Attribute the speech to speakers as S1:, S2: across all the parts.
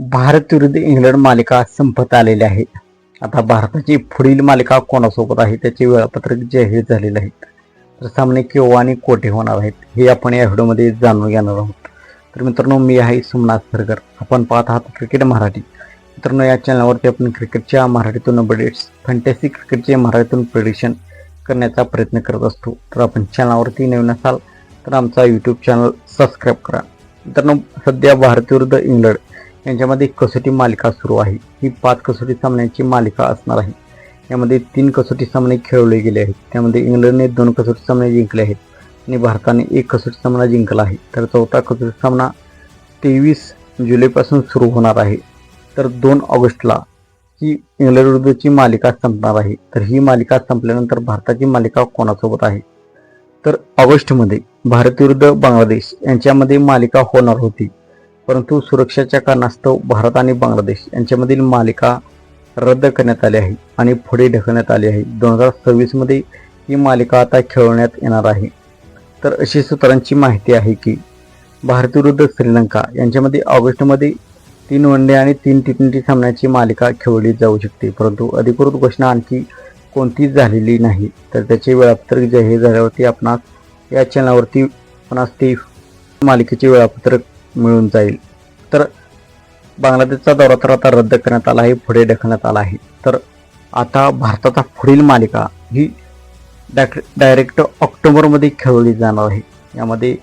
S1: भारत विरुद्ध इंग्लंड मालिका संपत आलेली आहे. आता भारताची पुढील मालिका कोणासोबत आहे? त्याचे वेळापत्रक जाहीर झालेले आहेत तर सामने केव्हा आणि कोठे होणार आहेत? हे आपण या व्हिडिओमध्ये जाणून घेणार आहोत. तर मित्रांनो मी आहे सोमनाथ सरगर. आपण पाहत आहात क्रिकेट मराठी. मित्रांनो या चॅनलवरती आपण क्रिकेटच्या मराठीतून अपडेट्स फॅन्टॅसी क्रिकेटचे मराठीतून प्रिडिक्शन करण्याचा प्रयत्न करत असतो. तर आपण चॅनलवरती नवीन असाल तर आमचा यूट्यूब चॅनल सबस्क्राईब करा. मित्रांनो सध्या भारत विरुद्ध इंग्लंड यांच्यामध्ये कसोटी मालिका सुरू आहे. ही पाच कसोटी सामन्यांची मालिका असणार आहे. यामध्ये तीन कसोटी सामने खेळवले गेले आहेत. त्यामध्ये इंग्लंडने दोन कसोटी सामने जिंकले आहेत आणि भारताने एक कसोटी सामना जिंकला आहे. तर चौथा कसोटी सामना तेवीस जुलैपासून सुरू होणार आहे. तर दोन ऑगस्टला ही इंग्लंड विरुद्धची मालिका संपणार आहे. तर ही मालिका संपल्यानंतर भारताची मालिका कोणासोबत आहे? तर ऑगस्टमध्ये भारत विरुद्ध बांगलादेश यांच्यामध्ये मालिका होणार होती. परंतु सुरक्षेच्या कारणास्तव भारत आणि बांगलादेश यांच्यामधील मालिका रद्द करण्यात आली आहे आणि पुढे ढकलण्यात आली आहे. दोन हजार सव्वीसमध्ये ही मालिका आता खेळवण्यात येणार आहे. तर अशी सूत्रांची माहिती आहे की भारत विरुद्ध श्रीलंका यांच्यामध्ये ऑगस्टमध्ये तीन वन डे आणि तीन टी ट्वेंटी सामन्याची मालिका खेळवली जाऊ शकते. परंतु अधिकृत घोषणा आणखी कोणतीच झालेली नाही तर त्याचे वेळापत्रक जाहीर झाल्यावरती आपणास या चॅनलवरती आपणास ती मालिकेचे वेळापत्रक मिळून जाईल. तर बांगलादेशचा दौरा तर आता रद्द करण्यात आला आहे पुढे ढकलण्यात आला आहे. तर आता भारताचा पुढील मालिका ही डायरेक्ट डायरेक्ट ऑक्टोबरमध्ये खेळवली जाणार आहे. यामध्ये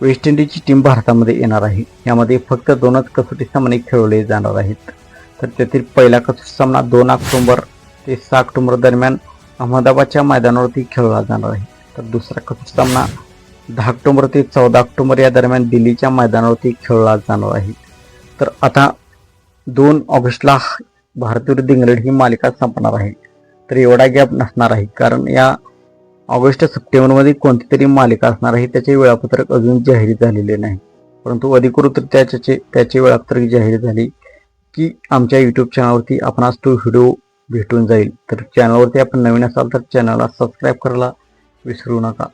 S1: वेस्ट इंडिजची टीम भारतामध्ये येणार आहे. यामध्ये फक्त दोनच कसोटी सामने खेळवले जाणार आहेत. तर त्यातील पहिला कसोटी सामना दोन ऑक्टोबर ते सहा ऑक्टोबर दरम्यान अहमदाबादच्या मैदानावरती खेळला जाणार आहे. तर दुसरा कसोटी सामना दहा ऑक्टोबर ते चौदा ऑक्टोबर या दरम्यान दिल्लीच्या मैदानावरती खेळला जाणार आहे. तर आता दोन ऑगस्टला भारत विरुद्ध इंग्लंड ही मालिका संपणार आहे. तर एवढा गॅप नसणार आहे. कारण या ऑगस्ट सप्टेंबरमध्ये कोणती तरी मालिका असणार आहे. त्याचे वेळापत्रक अजून जाहीर झालेले नाही. परंतु अधिकृत त्याचे त्याचे वेळापत्रक जाहीर झाले की आमच्या यूट्यूब चॅनलवरती आपणास तो व्हिडिओ भेटून जाईल. तर चॅनलवरती आपण नवीन असाल तर चॅनलला सबस्क्राईब करायला विसरू नका.